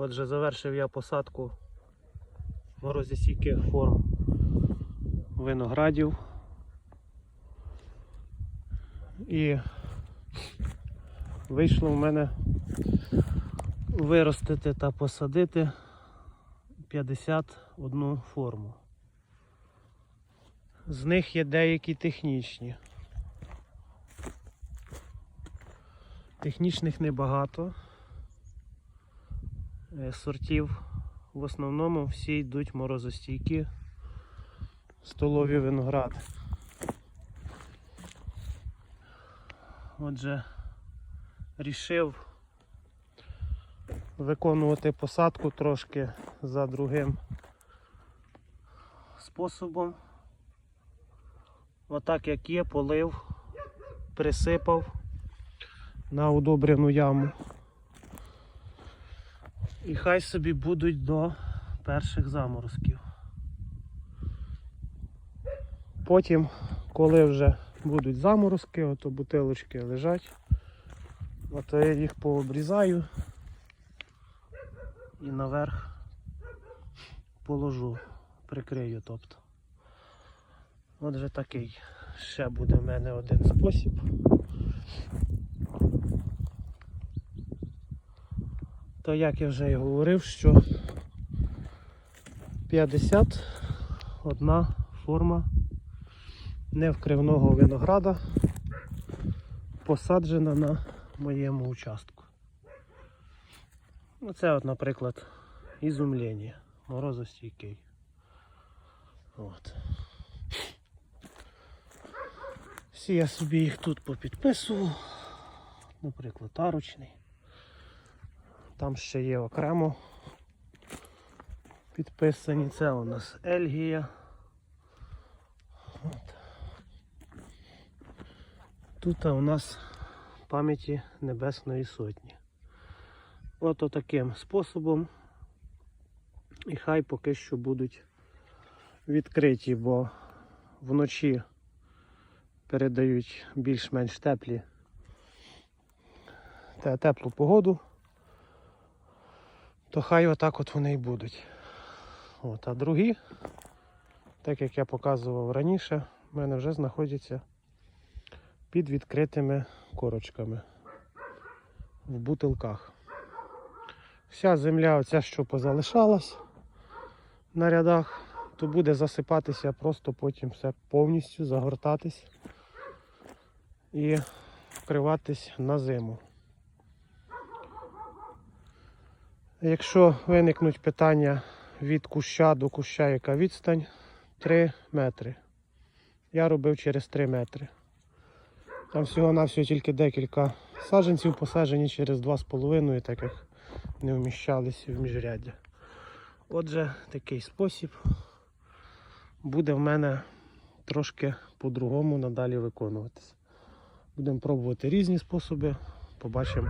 Отже, завершив я посадку морозостійких форм виноградів. І вийшло в мене виростити та посадити 51 форму. З них є деякі технічні. Технічних небагато. Е, Сортів в основному всі йдуть морозостійкі столові виногради. Отже, рішив виконувати посадку трошки за другим способом. Отак як є, полив, присипав на удобрену яму. І хай собі будуть до перших заморозків. Потім, коли вже будуть заморозки, ото бутилочки лежать, ото я їх пообрізаю і наверх положу, прикрию тобто. Отже такий ще буде в мене один спосіб. То як я вже і говорив, що 51 форма невкривного винограда посаджена на моєму участку. Оце от, наприклад, ізумлення, морозостійкий. От. Всі я собі їх тут попідписував. Наприклад, арочний. Там ще є окремо підписані. Це у нас Ельгія. От. Тут у нас пам'яті Небесної Сотні. От таким способом. І хай поки що будуть відкриті, бо вночі передають більш-менш теплі те- теплу погоду, то хай отак от вони і будуть. От, а другі, так як я показував раніше, в мене вже знаходяться під відкритими корочками в бутилках. Вся земля, оця, що позалишалась на рядах, то буде засипатися просто потім все повністю загортатись і вкриватись на зиму. Якщо виникнуть питання від куща до куща, яка відстань 3 метри. Я робив через 3 метри. Там всього-навсього тільки декілька саджанців посаджені через 2,5, так як не вміщалися в міжряддя. Отже, такий спосіб буде в мене трошки по-другому надалі виконуватися. Будемо пробувати різні способи, побачимо,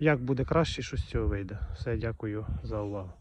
як буде краще, що з цього вийде. Все, дякую за увагу.